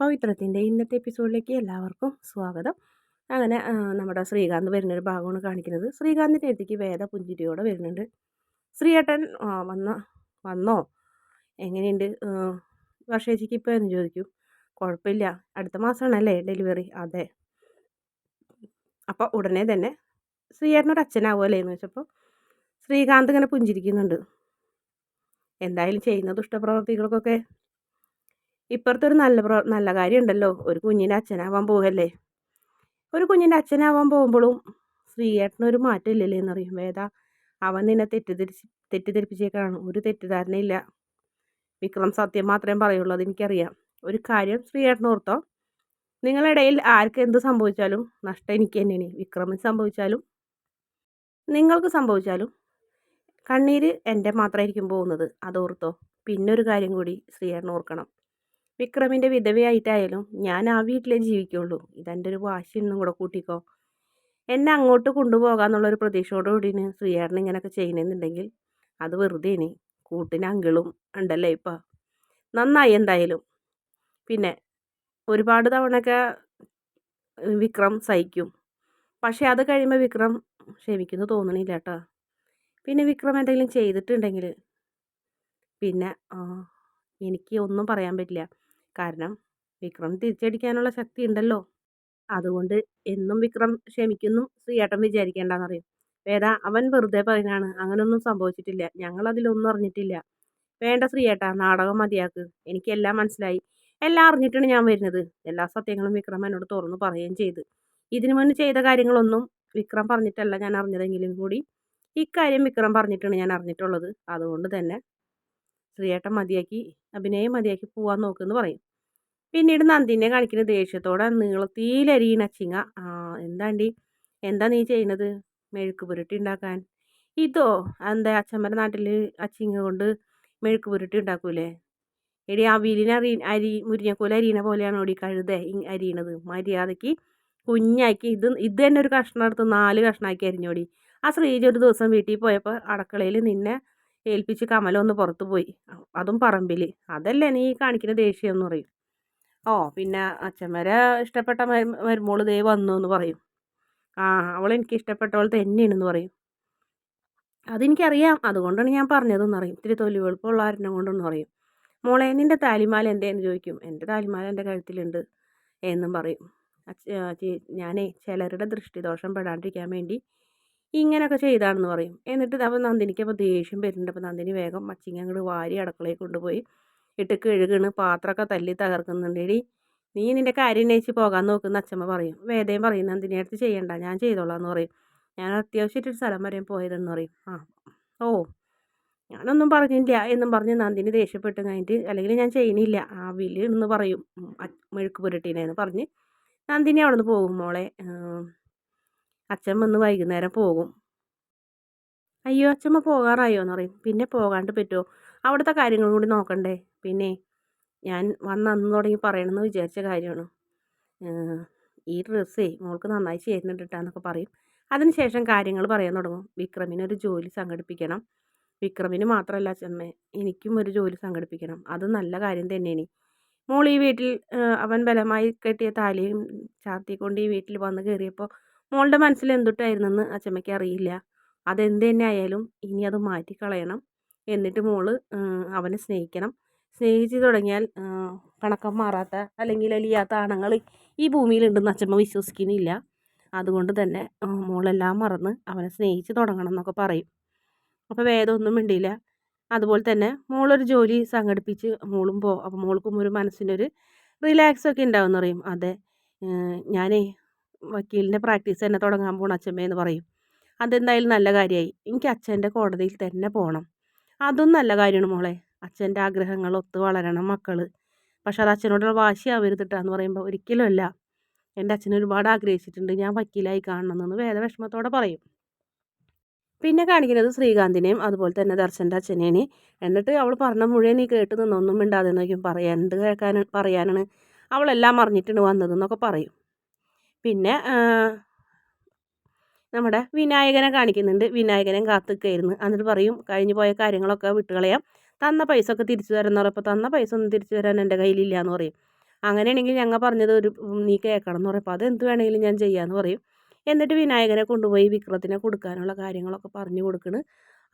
പവിത്രത്തിന്റെ ഇന്നത്തെ എപ്പിസോഡിലേക്ക് എല്ലാവർക്കും സ്വാഗതം. അങ്ങനെ നമ്മുടെ ശ്രീകാന്ത് വരുന്നൊരു ഭാഗമാണ് കാണിക്കുന്നത്. ശ്രീകാന്തിന്റെ അടുത്തേക്ക് വേദ പുഞ്ചിരിയോടെ വരുന്നുണ്ട്. ശ്രീയേട്ടൻ വന്ന വന്നോ? എങ്ങനെയുണ്ട്? വർഷേച്ചിക്ക് ഇപ്പോൾ എന്ന് ചോദിക്കും? കുഴപ്പമില്ല. അടുത്ത മാസമാണല്ലേ ഡെലിവറി? അതെ. അപ്പോൾ ഉടനെ തന്നെ ശ്രീയേട്ടനൊരു അച്ഛനാവുമല്ലേ എന്ന് വെച്ചപ്പോൾ ശ്രീകാന്ത് ഇങ്ങനെ പുഞ്ചിരിക്കുന്നുണ്ട്. എന്തായാലും ചെയ്യുന്ന ദുഷ്ടപ്രവർത്തികൾക്കൊക്കെ ഇപ്പുറത്തെ ഒരു നല്ല പ്രോ നല്ല കാര്യമുണ്ടല്ലോ. ഒരു കുഞ്ഞിന്റെ അച്ഛനാവാൻ പോകല്ലേ ഒരു കുഞ്ഞിന്റെ അച്ഛനാവാൻ പോകുമ്പോഴും ശ്രീയേട്ടനൊരു മാറ്റമില്ലല്ലേ എന്നറിയും. വേദ അവൻ നിന്നെ തെറ്റിദ്ധരിച്ച് തെറ്റിദ്ധരിപ്പിച്ചേക്കാണ്. ഒരു തെറ്റിദ്ധാരണയില്ല. വിക്രം സത്യം മാത്രമേ പറയുള്ളൂ അതെനിക്കറിയാം. ഒരു കാര്യം ശ്രീയേട്ടൻ ഓർത്തോ? നിങ്ങളിടയിൽ ആർക്ക് എന്ത് സംഭവിച്ചാലും നഷ്ടം എനിക്ക് തന്നെയാണ്. വിക്രമിന് സംഭവിച്ചാലും നിങ്ങൾക്ക് സംഭവിച്ചാലും കണ്ണീര് എന്റെ മാത്രമായിരിക്കും പോകുന്നത്. അതോർത്തോ? പിന്നൊരു കാര്യം കൂടി ശ്രീയേട്ടൻ ഓർക്കണം. വിക്രമിന്റെ വിധവയായിട്ടായാലും ഞാൻ ആ വീട്ടിലേ ജീവിക്കുള്ളൂ. ഇതെന്റെ ഒരു വാശി എന്നും കൂടെ കൂട്ടിക്കോ. എന്നെ അങ്ങോട്ട് കൊണ്ടുപോകാന്നുള്ളൊരു പ്രതീക്ഷയോടുകൂടിയാണ് ശ്രീയേട്ടൻ ഇങ്ങനെയൊക്കെ ചെയ്യണമെന്നുണ്ടെങ്കിൽ അത് വെറുതെ ഇനി കൂട്ടിന് അങ്കിളും ഉണ്ടല്ലേ ഇപ്പം. നന്നായി എന്തായാലും. പിന്നെ ഒരുപാട് തവണയൊക്കെ വിക്രം സഹിക്കും. പക്ഷേ അത് കഴിയുമ്പോൾ വിക്രം ക്ഷമിക്കുന്നു തോന്നണില്ല കേട്ടോ. പിന്നെ വിക്രം എന്തെങ്കിലും ചെയ്തിട്ടുണ്ടെങ്കിൽ പിന്നെ എനിക്ക് ഒന്നും പറയാൻ പറ്റില്ല. കാരണം വിക്രം തിരിച്ചടിക്കാനുള്ള ശക്തി ഉണ്ടല്ലോ അതുകൊണ്ട് എന്നും വിക്രം ക്ഷമിക്കുന്നു ശ്രീയേട്ടൻ വിചാരിക്കേണ്ടെന്നറിയും. വേദ അവൻ വെറുതെ പറയുന്നതാണ് അങ്ങനൊന്നും സംഭവിച്ചിട്ടില്ല. ഞങ്ങൾ അതിലൊന്നും അറിഞ്ഞിട്ടില്ല. വേണ്ട ശ്രീയേട്ടാ നാടകം മതിയാക്ക്. എനിക്കെല്ലാം മനസ്സിലായി. എല്ലാം അറിഞ്ഞിട്ടാണ് ഞാൻ വരുന്നത്. എല്ലാ സത്യങ്ങളും വിക്രം എന്നോട് തുറന്നു പറയുകയും ചെയ്ത്. ഇതിനു മുന്നേ ചെയ്ത കാര്യങ്ങളൊന്നും വിക്രം പറഞ്ഞിട്ടല്ല ഞാൻ അറിഞ്ഞതെങ്കിലും കൂടി ഇക്കാര്യം വിക്രം പറഞ്ഞിട്ടാണ് ഞാൻ അറിഞ്ഞിട്ടുള്ളത്. അതുകൊണ്ട് തന്നെ ശ്രീയേട്ടൻ മതിയാക്കി. അഭിനയം മതിയാക്കി പോവാൻ നോക്കുമെന്ന് പറയും. പിന്നീട് നന്ദിനെ കാണിക്കുന്ന ദേഷ്യത്തോടെ നീളത്തിലരിയണ ചിങ്ങ ആ എന്താണ്ടി? എന്താ നീ ചെയ്യുന്നത്? മെഴുക്ക് പുരട്ടി ഉണ്ടാക്കാൻ? ഇതോ എന്താ അച്ഛമ്മരെ നാട്ടിൽ അച്ചിങ്ങ കൊണ്ട് മെഴുക്ക് പുരട്ടി ഉണ്ടാക്കൂലേ? എടി അവിലിന് അരി അരി മുരിങ്ങക്കോല അരിയണ പോലെയാണ് ഓടി കഴുത അരിയണത്? മര്യാദയ്ക്ക് കുഞ്ഞാക്കി ഇത് ഇത് തന്നെ ഒരു കഷ്ണം എടുത്ത് നാല് കഷ്ണമാക്കി അരിഞ്ഞോടി. ആ ശ്രീജി ഒരു ദിവസം വീട്ടിൽ പോയപ്പോൾ അടുക്കളയിൽ നിന്നെ ഏൽപ്പിച്ച് കമലൊന്ന് പുറത്ത് പോയി. അതും പറമ്പിൽ അതല്ലേ നീ കാണിക്കുന്ന ദേഷ്യം എന്ന് പറയും. ഓ പിന്നെ അച്ഛന്മാരെ ഇഷ്ടപ്പെട്ട മരു- മരുമോൾ ദേ വന്നു എന്ന് പറയും. ആ അവൾ എനിക്ക് ഇഷ്ടപ്പെട്ടവൾ തന്നെയാണെന്ന് പറയും. അതെനിക്കറിയാം. അതുകൊണ്ടാണ് ഞാൻ പറഞ്ഞതെന്ന് അറിയും ഇത്തിരി തൊലി വെളുപ്പമുള്ള ആരെന്നെ കൊണ്ടെന്ന് പറയും. മോളെ നിന്റെ താലിമാല എന്തേന്ന് ചോദിക്കും? എന്റെ താലിമാല എന്റെ കഴുത്തിലുണ്ട് എന്നും പറയും. ഞാനേ ചിലരുടെ ദൃഷ്ടിദോഷം പെടാണ്ടിരിക്കാൻ വേണ്ടി ഇങ്ങനെയൊക്കെ ചെയ്താണെന്ന് പറയും. എന്നിട്ട് അപ്പോൾ നന്ദിനിക്ക് അപ്പോൾ ദേഷ്യം വരുന്നുണ്ട്. അപ്പോൾ നന്ദിനി വേഗം മച്ചിങ്ങ അങ്ങോട്ട് വാരി അടുക്കളയിൽ കൊണ്ടുപോയി. ഇട്ട് കഴുകണ് പാത്രമൊക്കെ തല്ലി തകർക്കുന്നുണ്ടെടി നീ നിന്റെ കാര്യം നയിച്ച് പോകാൻ നോക്കുന്ന അച്ഛമ്മ പറയും. വേദയും പറയും നന്ദിനി അടുത്ത് ചെയ്യണ്ട ഞാൻ ചെയ്തോളാം എന്ന് പറയും. ഞാൻ അത്യാവശ്യമായിട്ടൊരു സ്ഥലം വരെ പോയതെന്ന് പറയും. ആ ഓ ഞാനൊന്നും പറഞ്ഞില്ല എന്നും പറഞ്ഞ് നന്ദിനി ദേഷ്യപ്പെട്ട് കഴിഞ്ഞിട്ട് അല്ലെങ്കിൽ ഞാൻ ചെയ്യണില്ല ആ വില്ലെന്ന് എന്ന് പറയും. മെഴുക്ക് പുരട്ടീനെന്ന് പറഞ്ഞ് നന്ദിനി അവിടെ നിന്ന് പോകും മോളെ. അച്ഛൻ വന്ന് വൈകുന്നേരം പോകും. അയ്യോ അച്ഛമ്മ പോകാറായോ എന്ന് പറയും. പിന്നെ പോകാണ്ട് പറ്റുമോ അവിടുത്തെ കാര്യങ്ങളും കൂടി നോക്കണ്ടേ? പിന്നെ ഞാൻ വന്ന് അന്ന് തുടങ്ങി പറയണമെന്ന് വിചാരിച്ച കാര്യമാണ്. ഈ ഡ്രസ്സേ മോൾക്ക് നന്നായി ചേരുന്നുണ്ട് കിട്ടാന്നൊക്കെ പറയും അതിനുശേഷം കാര്യങ്ങൾ പറയാൻ തുടങ്ങും. വിക്രമിനൊരു ജോലി സംഘടിപ്പിക്കണം. വിക്രമിന് മാത്രമല്ല അച്ഛമ്മേ എനിക്കും ഒരു ജോലി സംഘടിപ്പിക്കണം. അത് നല്ല കാര്യം തന്നെയാണ്. മോൾ ഈ വീട്ടിൽ അവൻ ബലമായി കെട്ടിയ താലിയും ചാർത്തിക്കൊണ്ട് ഈ വീട്ടിൽ വന്ന് കയറിയപ്പോൾ മോളുടെ മനസ്സിൽ എന്തുട്ടായിരുന്നെന്ന് അച്ചമ്മയ്ക്ക് അറിയില്ല. അതെന്ത് തന്നെ ആയാലും ഇനി അത് മാറ്റിക്കളയണം. എന്നിട്ട് മോൾ അവനെ സ്നേഹിക്കണം. സ്നേഹിച്ച് തുടങ്ങിയാൽ പണക്കം മാറാത്ത അല്ലെങ്കിൽ അലിയാത്ത ആണുങ്ങൾ ഈ ഭൂമിയിലുണ്ടെന്ന് അച്ചമ്മ വിശ്വസിക്കുന്നില്ല. അതുകൊണ്ട് തന്നെ മോളെല്ലാം മറന്ന് അവനെ സ്നേഹിച്ച് തുടങ്ങണം എന്നൊക്കെ പറയും. അപ്പോൾ വേദമൊന്നും മിണ്ടിയില്ല. അതുപോലെ തന്നെ മോളൊരു ജോലി സംഘടിപ്പിച്ച് മോളും പോ അപ്പോൾ മോൾക്കും ഒരു മനസ്സിനൊരു റിലാക്സൊക്കെ ഉണ്ടാവും എന്ന് പറയും. അതെ ഞാനേ വക്കീലിന്റെ പ്രാക്ടീസ് തന്നെ തുടങ്ങാൻ പോണ അച്ഛമ്മയെന്ന് പറയും. അതെന്തായാലും നല്ല കാര്യമായി എനിക്ക് അച്ഛന്റെ കോടതിയിൽ തന്നെ പോകണം അതും നല്ല കാര്യമാണ് മോളെ. അച്ഛന്റെ ആഗ്രഹങ്ങൾ ഒത്തു വളരണം മക്കൾ പക്ഷെ അത് അച്ഛനോടുള്ള വാശിയാവരുതിട്ടാന്ന് പറയുമ്പോൾ ഒരിക്കലുമല്ല എന്റെ അച്ഛൻ ഒരുപാട് ആഗ്രഹിച്ചിട്ടുണ്ട് ഞാൻ വക്കീലായി കാണണമെന്ന് വേദ വിഷമത്തോടെ പറയും. പിന്നെ കാണിക്കുന്നത് ശ്രീകാന്തിനെയും അതുപോലെ തന്നെ ദർശന്റെ അച്ഛനെയാണ്. എന്നിട്ട് അവൾ പറഞ്ഞ മുഴുവൻ നീ കേട്ട് നിന്നൊന്നും മിണ്ടാതെ പറയാൻ എന്ത് കേൾക്കാൻ പറയാനാണ് അവളെല്ലാം അറിഞ്ഞിട്ടാണ് വന്നതെന്നൊക്കെ പറയും. പിന്നെ നമ്മുടെ വിനായകനെ കാണിക്കുന്നുണ്ട്. വിനായകനെ കാത്തുക്കായിരുന്നു. എന്നിട്ട് പറയും കഴിഞ്ഞു പോയ കാര്യങ്ങളൊക്കെ വിട്ടുകളയാം. തന്ന പൈസ ഒക്കെ തിരിച്ചു തരാമെന്ന് പറയുമ്പോൾ തന്ന പൈസ ഒന്നും തിരിച്ചു തരാൻ എന്റെ കയ്യിലില്ല എന്ന് പറയും. അങ്ങനെയാണെങ്കിൽ ഞങ്ങൾ പറഞ്ഞത് ഒരു നീ കേൾക്കണം എന്ന് പറയും. എന്ത് വേണമെങ്കിലും ഞാൻ ചെയ്യാമെന്ന് പറയും. എന്നിട്ട് വിനായകനെ കൊണ്ടുപോയി വിക്രത്തിനെ കൊടുക്കാനുള്ള കാര്യങ്ങളൊക്കെ പറഞ്ഞു കൊടുക്കണ്.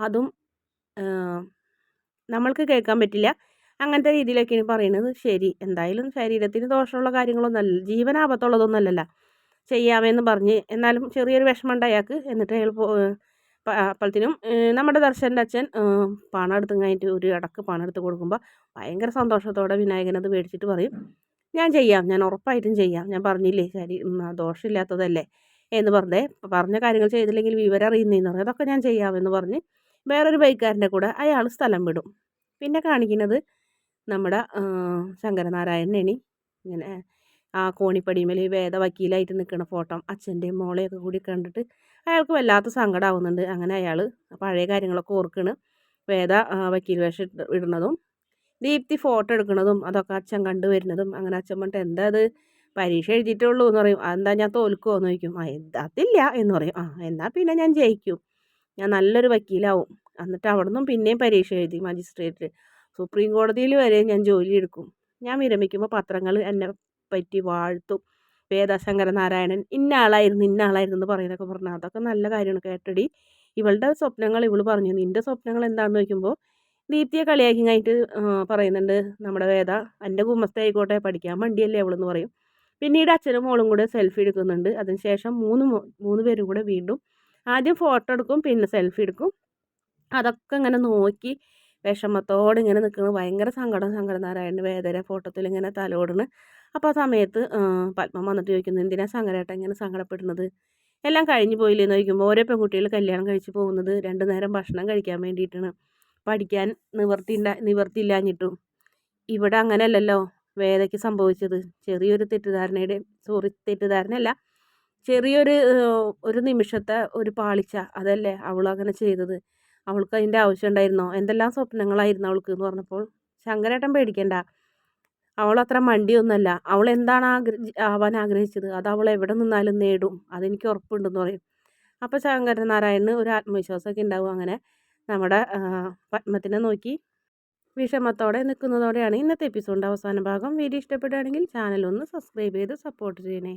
അതും നമ്മൾക്ക് കേൾക്കാൻ പറ്റില്ല. അങ്ങനത്തെ രീതിയിലൊക്കെയാണ് പറയുന്നത് ശരി എന്തായാലും ശരീരത്തിന് ദോഷമുള്ള കാര്യങ്ങളൊന്നുമല്ല ജീവനാപത്തുള്ളതൊന്നുമല്ലല്ലോ ചെയ്യാമെന്ന് പറഞ്ഞ് എന്നാലും ചെറിയൊരു വിഷമമുണ്ട് അയാൾക്ക്. എന്നിട്ട് അയാൾ അപ്പോഴത്തേനും നമ്മുടെ ദർശന്റെ അച്ഛൻ പണം എടുത്ത് കഴിഞ്ഞിട്ട് ഒരു അടക്ക് പണം എടുത്ത് കൊടുക്കുമ്പോൾ ഭയങ്കര സന്തോഷത്തോടെ വിനായകനത് മേടിച്ചിട്ട് പറയും ഞാൻ ചെയ്യാം ഞാൻ ഉറപ്പായിട്ടും ചെയ്യാം. ഞാൻ പറഞ്ഞില്ലേ ശരി ദോഷമില്ലാത്തതല്ലേ? എന്ന് പറഞ്ഞേ പറഞ്ഞ കാര്യങ്ങൾ ചെയ്തില്ലെങ്കിൽ വിവരം അറിയുന്നതെന്ന് പറയും. അതൊക്കെ ഞാൻ ചെയ്യാമെന്ന് പറഞ്ഞ് വേറൊരു ബൈക്കാരന്റെ കൂടെ അയാൾ സ്ഥലം വിടും. പിന്നെ കാണിക്കുന്നത് നമ്മുടെ ശങ്കരനാരായണനെയാണ്. ഇങ്ങനെ ആ കോണിപ്പടിമേൽ വേദ വക്കീലായിട്ട് നിൽക്കുന്ന ഫോട്ടോ അച്ഛന്റെയും മോളെയൊക്കെ കൂടി കണ്ടിട്ട് അയാൾക്ക് വല്ലാത്ത സങ്കടമാവുന്നുണ്ട് അങ്ങനെ അയാൾ പഴയ കാര്യങ്ങളൊക്കെ ഓർക്കണ്. വേദ വക്കീൽ വേഷം ഇടുന്നതും ദീപ്തി ഫോട്ടോ എടുക്കുന്നതും അതൊക്കെ അച്ഛൻ കണ്ടുവരുന്നതും അങ്ങനെ അച്ഛൻ പറഞ്ഞിട്ട് എന്താ അത്? പരീക്ഷ എഴുതിയിട്ടുള്ളൂ എന്ന് പറയും. അതെന്താ ഞാൻ തോൽക്കുമോ എന്ന് ചോദിക്കും. ആ അതില്ല എന്ന് പറയും. ആ എന്നാൽ പിന്നെ ഞാൻ ജയിക്കും. ഞാൻ നല്ലൊരു വക്കീലാവും. എന്നിട്ട് അവിടെ നിന്നും പിന്നെയും പരീക്ഷ എഴുതി മജിസ്ട്രേറ്റ് സുപ്രീം കോടതിയിൽ വരെ ഞാൻ ജോലി എടുക്കും. ഞാൻ വിരമിക്കുമ്പോൾ പത്രങ്ങൾ എന്നെ പറ്റി വാഴ്ത്തും. വേദശങ്കര നാരായണൻ ഇന്ന ആളായിരുന്നു ഇന്ന ആളായിരുന്നു എന്ന് പറയുന്നതൊക്കെ പറഞ്ഞാൽ അതൊക്കെ നല്ല കാര്യമാണ് കേട്ടടി. ഇവളുടെ സ്വപ്നങ്ങൾ ഇവൾ പറഞ്ഞു. നിന്റെ സ്വപ്നങ്ങൾ എന്താണെന്ന് ചോദിക്കുമ്പോൾ ദീപ്തിയെ കളിയാക്കി കഴിഞ്ഞിട്ട് പറയുന്നുണ്ട് നമ്മുടെ വേദ എന്റെ കുമ്മസ്ത ആയിക്കോട്ടെ പഠിക്കാൻ വണ്ടിയല്ലേ അവളെന്ന് പറയും. പിന്നീട് അച്ഛനും മോളും കൂടെ സെൽഫി എടുക്കുന്നുണ്ട്. അതിനുശേഷം മൂന്ന് മൂന്ന് പേരും കൂടെ വീണ്ടും ആദ്യം ഫോട്ടോ എടുക്കും പിന്നെ സെൽഫി എടുക്കും. അതൊക്കെ ഇങ്ങനെ നോക്കി വിഷമത്തോടെ ഇങ്ങനെ നിൽക്കുന്നത് ഭയങ്കര സങ്കടം സങ്കടനാരായണ വേദന ഫോട്ടോത്തിൽ ഇങ്ങനെ തലോടണ് അപ്പോൾ ആ സമയത്ത് പത്മം വന്നിട്ട് ചോദിക്കുന്നു എന്തിനാ സങ്കരേട്ടൻ ഇങ്ങനെ സങ്കടപ്പെടുന്നത്? എല്ലാം കഴിഞ്ഞു പോയില്ലെന്ന് ചോദിക്കുമ്പോൾ ഓരോ പെൺകുട്ടികൾ കല്യാണം കഴിച്ച് പോകുന്നത് രണ്ടു നേരം ഭക്ഷണം കഴിക്കാൻ വേണ്ടിയിട്ടാണ്. പഠിക്കാൻ നിവർത്തി നിവർത്തിയില്ലാഞ്ഞിട്ടും. ഇവിടെ അങ്ങനെയല്ലല്ലോ വേദയ്ക്ക് സംഭവിച്ചത്. ചെറിയൊരു തെറ്റിദ്ധാരണയുടെ സോറി തെറ്റിദ്ധാരണയല്ല. ചെറിയൊരു ഒരു നിമിഷത്തെ ഒരു പാളിച്ച അതല്ലേ അവൾ അങ്ങനെ ചെയ്തത്. അവൾക്ക് അതിന്റെ ആവശ്യം ഉണ്ടായിരുന്നോ? എന്തെല്ലാം സ്വപ്നങ്ങളായിരുന്നു അവൾക്ക്? എന്ന് പറഞ്ഞപ്പോൾ ശങ്കരേട്ടൻ പേടിക്കണ്ട. അവൾ അത്ര മണ്ടിയൊന്നുമല്ല അവൾ എന്താണ് ആഗ്രഹ ആവാൻ ആഗ്രഹിച്ചത്? അത് അവൾ എവിടെ നിന്നാലും നേടും. അതെനിക്ക് ഉറപ്പുണ്ടെന്ന് പറയും. അപ്പോൾ ശങ്കരനാരായണന് ഒരു ആത്മവിശ്വാസമൊക്കെ ഉണ്ടാവും അങ്ങനെ നമ്മുടെ പത്മത്തിനെ നോക്കി വിഷമത്തോടെ നിൽക്കുന്നതോടെയാണ് ഇന്നത്തെ എപ്പിസോഡിന്റെ അവസാന ഭാഗം. വീഡിയോ ഇഷ്ടപ്പെടുകയാണെങ്കിൽ ചാനൽ ഒന്ന് സബ്സ്ക്രൈബ് ചെയ്ത് സപ്പോർട്ട് ചെയ്യണേ.